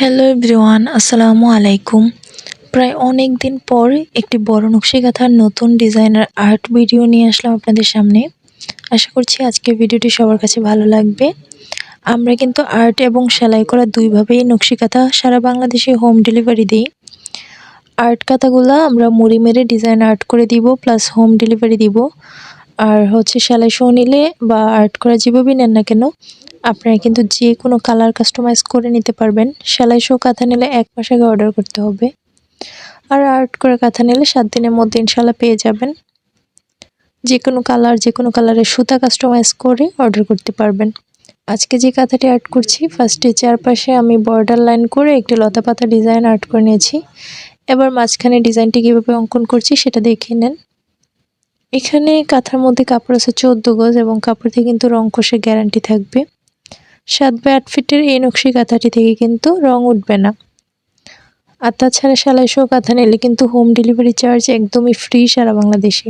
Hello everyone আসসালামু আলাইকুম প্রায় অনেক দিন পর একটি বড় নকশি কাঁথার নতুন ডিজাইনার আর্ট ভিডিও নিয়ে আসলাম আপনাদের সামনে। আশা করছি আজকের ভিডিওটি সবার কাছে ভালো লাগবে। আমরা কিন্তু আর্ট এবং সেলাই করা দুইভাবেই নকশি কাঁথা সারা বাংলাদেশে হোম ডেলিভারি দিই। আর্ট কাঁথাগুলো আমরা মুড়ি মেরে ডিজাইন আর্ট করে দিব প্লাস হোম ডেলিভারি দিব। আর হচ্ছে সেলাই শো নিলে বা আর্ট করা যেভাবেই নেন না কেন, আপনারা কিন্তু যে কোনো কালার কাস্টমাইজ করে নিতে পারবেন। সেলাই শো কাঁথা নিলে এক মাস আগে অর্ডার করতে হবে। আর আর্ট করা কাঁথা নিলে সাত দিনের মধ্যে ইনশাল্লাহ পেয়ে যাবেন। যে কোনো কালার যে কোনো কালারের সুতা কাস্টমাইজ করে অর্ডার করতে পারবেন। আজকে যে কাঁথাটি আর্ট করছি ফার্স্টে চারপাশে আমি বর্ডার লাইন করে একটি লতা পাতা ডিজাইন আর্ট করে নিয়েছি। এবার মাঝখানে ডিজাইনটি কীভাবে অঙ্কন করছি সেটা দেখে নেন। এখানে কাঁথার মধ্যে কাপড় আছে চোদ্দ গজ এবং কাপড় কিন্তু রং কষে গ্যারান্টি থাকবে। সাত বাই আট ফিটের এই নকশি কাঁথাটি থেকে কিন্তু রং উঠবে না। আর তাছাড়া সেলাই শো কাঁথা নিলে কিন্তু হোম ডেলিভারি চার্জ একদমই ফ্রি সারা বাংলাদেশে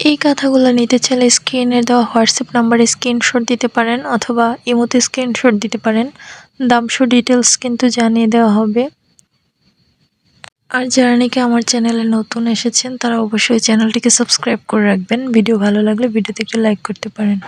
এই কাঁথাগুলো নিতে চাইলে স্ক্রিনে দেওয়া হোয়াটসঅ্যাপ নাম্বারে স্ক্রিনশট দিতে পারেন অথবা ইমোতে স্ক্রিনশট দিতে পারেন। দাম শো ডিটেলস কিন্তু জানিয়ে দেওয়া হবে। আর যারা নাকি আমার চ্যানেলে নতুন এসেছেন, তারা অবশ্যই চ্যানেলটিকে সাবস্ক্রাইব করে রাখবেন। ভিডিও ভালো লাগলে ভিডিওতে একটু লাইক করতে পারেন।